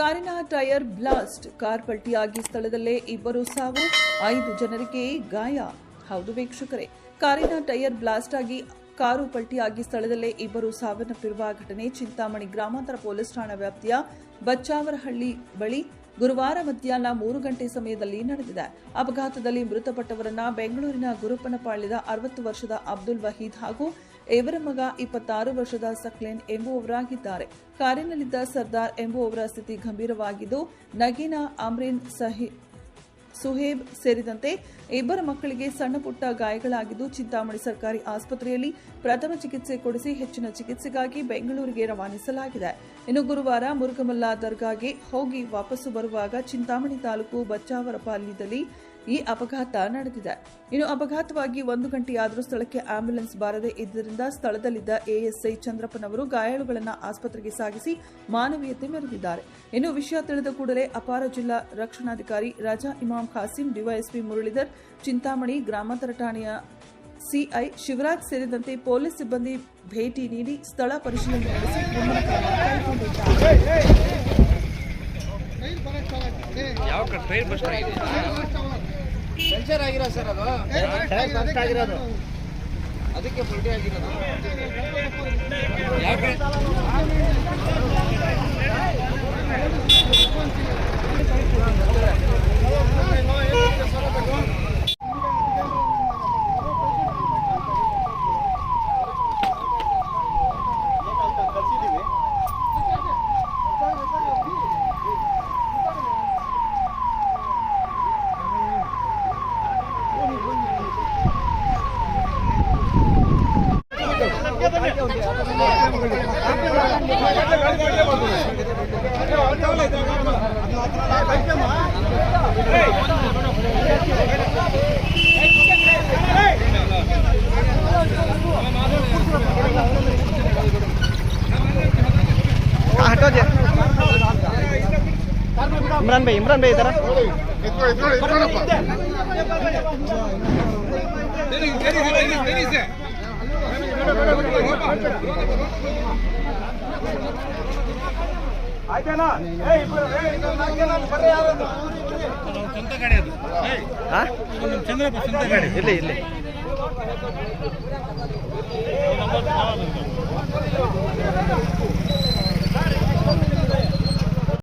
ಕಾರಿನ tyre blast. Car ಪಲ್ಟಿಯಾಗಿ ಸ್ಥಳದಲ್ಲೇ ಇಬ್ಬರು ಸಾವು. ಐದು ಜನರಿಗೆ ಗಾಯ. ಹೌದು ವೀಕ್ಷಕರೇ, ಕಾರಿನ ಟೈರ್ ಬ್ಲಾಸ್ಟ್ ಆಗಿ ಕಾರು ಪಲ್ಟಿಯಾಗಿ ಸ್ಥಳದಲ್ಲೇ ಇಬ್ಬರು ಸಾವನ್ನಪ್ಪಿರುವ ಘಟನೆ ಚಿಂತಾಮಣಿ ಗ್ರಾಮಾಂತರ ಪೊಲೀಸ್ ಠಾಣಾ ವ್ಯಾಪ್ತಿಯ ಬಚ್ಚಾವರಹಳ್ಳಿ ಬಳಿ ಗುರುವಾರ ಮಧ್ಯಾಹ್ನ ಮೂರು ಗಂಟೆ ಸಮಯದಲ್ಲಿ ನಡೆದಿದೆ. ಅಪಘಾತದಲ್ಲಿ ಮೃತಪಟ್ಟವರನ್ನ ಬೆಂಗಳೂರಿನ ಗುರುಪ್ಪನಪಾಳ್ಯದ ಅರವತ್ತು ವರ್ಷದ ಅಬ್ದುಲ್ ವಹೀದ್ ಹಾಗೂ ಇವರ ಮಗ ಇಪ್ಪತ್ತಾರು ವರ್ಷದ ಸಕ್ಲೇನ್ ಎಂಬುವವರಾಗಿದ್ದಾರೆ. ಕಾರಿನಲ್ಲಿದ್ದ ಸರ್ದಾರ್ ಎಂಬುವವರ ಸ್ಥಿತಿ ಗಂಭೀರವಾಗಿದ್ದು, ನಗೀನಾ, ಅಮ್ರೀನ್, ಸಹಿ, ಸುಹೇಬ್ ಸೇರಿದಂತೆ ಇಬ್ಬರ ಮಕ್ಕಳಿಗೆ ಸಣ್ಣ ಪುಟ್ಟ ಗಾಯಗಳಾಗಿದ್ದು, ಚಿಂತಾಮಣಿ ಸರ್ಕಾರಿ ಆಸ್ಪತ್ರೆಯಲ್ಲಿ ಪ್ರಥಮ ಚಿಕಿತ್ಸೆ ಕೊಡಿಸಿ ಹೆಚ್ಚಿನ ಚಿಕಿತ್ಸೆಗಾಗಿ ಬೆಂಗಳೂರಿಗೆ ರವಾನಿಸಲಾಗಿದೆ. ಇನ್ನು ಗುರುವಾರ ಮುರುಗಮಲ್ಲ ದರ್ಗಾಗೆ ಹೋಗಿ ವಾಪಸ್ಸು ಬರುವಾಗ ಚಿಂತಾಮಣಿ ತಾಲೂಕು ಬಚ್ಚಾವರಪಾಳ್ಯದಲ್ಲಿ ಈ ಅಪಘಾತ ನಡೆದಿದೆ ಇನ್ನು ಅಪಘಾತವಾಗಿ ಒಂದು ಗಂಟೆಯಾದರೂ ಸ್ಥಳಕ್ಕೆ ಆಂಬ್ಯುಲೆನ್ಸ್ ಬಾರದೆ ಇದ್ದರಿಂದ ಸ್ಥಳದಲ್ಲಿದ್ದ ಎಎಸ್ಐ ಚಂದ್ರಪ್ಪನವರು ಗಾಯಾಳುಗಳನ್ನು ಆಸ್ಪತ್ರೆಗೆ ಸಾಗಿಸಿ ಮಾನವೀಯತೆ ಮೆರೆದಿದ್ದಾರೆ ಇನ್ನು ವಿಷಯ ತಿಳಿದ ಕೂಡಲೇ ಅಪಾರ ಜಿಲ್ಲಾ ರಕ್ಷಣಾಧಿಕಾರಿ ರಾಜಾ ಇಮಾಮ್ ಖಾಸಿಂ ಡಿವೈಎಸ್ಪಿ ಮುರಳೀಧರ್ ಚಿಂತಾಮಣಿ ಗ್ರಾಮಾಂತರ ಠಾಣೆಯ ಸಿಐ ಶಿವರಾಜ್ ಸೇರಿದಂತೆ ಪೊಲೀಸ್ ಸಿಬ್ಬಂದಿ ಭೇಟಿ ನೀಡಿ ಸ್ಥಳ ಪರಿಶೀಲನೆ ನಡೆಸಿ ಕ್ರಮ ಕೈಗೊಂಡಿದ್ದಾರೆ ಆಗಿರೋ ಸರ್ ಅದು. ಆಗಿರೋದು. ಅದಕ್ಕೆ ಪಲ್ಟಿ ಆಗಿರೋದು. ಇಮ್ರಾನ್ ಬೈ ಇಮ್ರಾನ್ ಬೈ ಇದಾರ ಇದ್ರು ಚಂದ್ರಪ್ಪ ಚಂದ್ರ ಇಲ್ಲ ಇಲ್ಲಿ ಇಲ್ಲಿ.